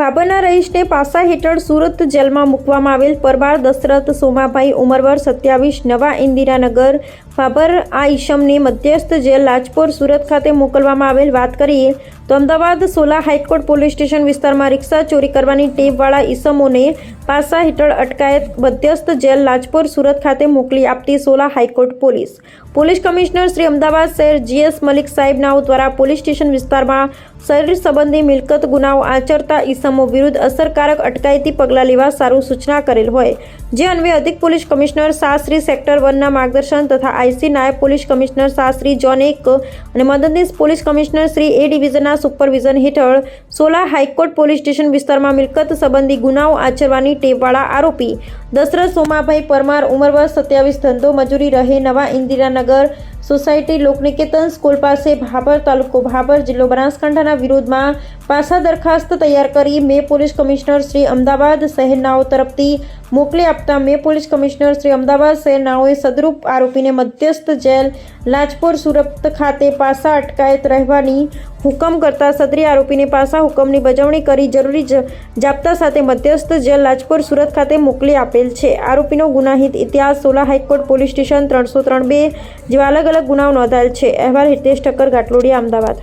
ભાભરના રહીશને પાસા હેઠળ સુરત જેલમાં મૂકવામાં આવેલ પરમાર દશરથ સોમાભાઈ ઉમરવર સત્યાવીસ, નવા ઇન્દિરાનગર ભાભર આ ઈશમને મધ્યસ્થ જેલ લાજપોર સુરત ખાતે મોકલવામાં આવેલ વાત કરીએ તો Ahmedabad Sola high court police station વિસ્તારમાં રિક્ષા ચોરી કરવાની ટેપવાળા ઈસમોને પાસા હેઠળ અટકાયત મધ્યસ્થ જેલ લાજપોર સુરત ખાતે મોકલી આપતી Sola high court police. Police commissioner Shri Ahmedabad શહેર જીએસ મલિક સાહેબ નાઓ દ્વારા પોલીસ સ્ટેશન વિસ્તારમાં શરીર સંબંધી મિલકત ગુનાઓ આચરતા ઈસમો વિરુદ્ધ અસરકારક અટકાયતી પગલાં લેવા સારું સૂચના કરેલ હોય. જે અન્વયે અધિક પોલીસ કમિશનર શાસ્ત્રી સેક્ટર વનના માર્ગદર્શન તથા આઈસી નાયબ પોલીસ કમિશનર શાસ્ત્રી જોન એક અને મદદનીશ પોલીસ કમિશનર શ્રી એ ડિવિઝનના સુપરવિઝન હેઠળ સોલા હાઈકોર્ટ પોલીસ સ્ટેશન વિસ્તારમાં મિલકત સંબંધી ગુનાઓ આચરવાની ટેપવાળા આરોપી દશરથ, સોમાભાઈ પરમાર ઉમરવર સત્યાવીસ, ધંધો મજૂરી રહે, નવા ઇન્દિરાનગર સોસાયટી લોકનિકેતન સ્કૂલ પાસે ભાભર તાલુકો ભાભર જિલ્લો બનાસકાંઠાના વિરોધમાં પાછા દરખાસ્ત તૈયાર કરી મે પોલીસ કમિશનર શ્રી અમદાવાદ શહેરનાઓ તરફથી મોકલી આપતા મે પોલીસ કમિશનર શ્રી અમદાવાદ શહેરનાઓએ સદરૂપ આરોપીને મધ્યસ્થ જેલ, લાજપોર સુરત ખાતે પાસા અટકાયત રહેવાની હુકમ કરતા સદરી આરોપીને પાસા હુકમની બજવણી કરી જરૂરી જાપ્તા સાથે મધ્યસ્થ જેલ લાજપોર સુરત ખાતે મોકલી આપેલ છે. આરોપીનો ગુનાહિત ઇતિહાસ સોલા હાઈકોર્ટ પોલીસ સ્ટેશન ત્રણસો ત્રણ બે જેવા અલગ અલગ ગુનાઓ નોંધાયેલ છે. અહેવાલ હિતેશ ઠક્કર ગાટલોડિયા અમદાવાદ.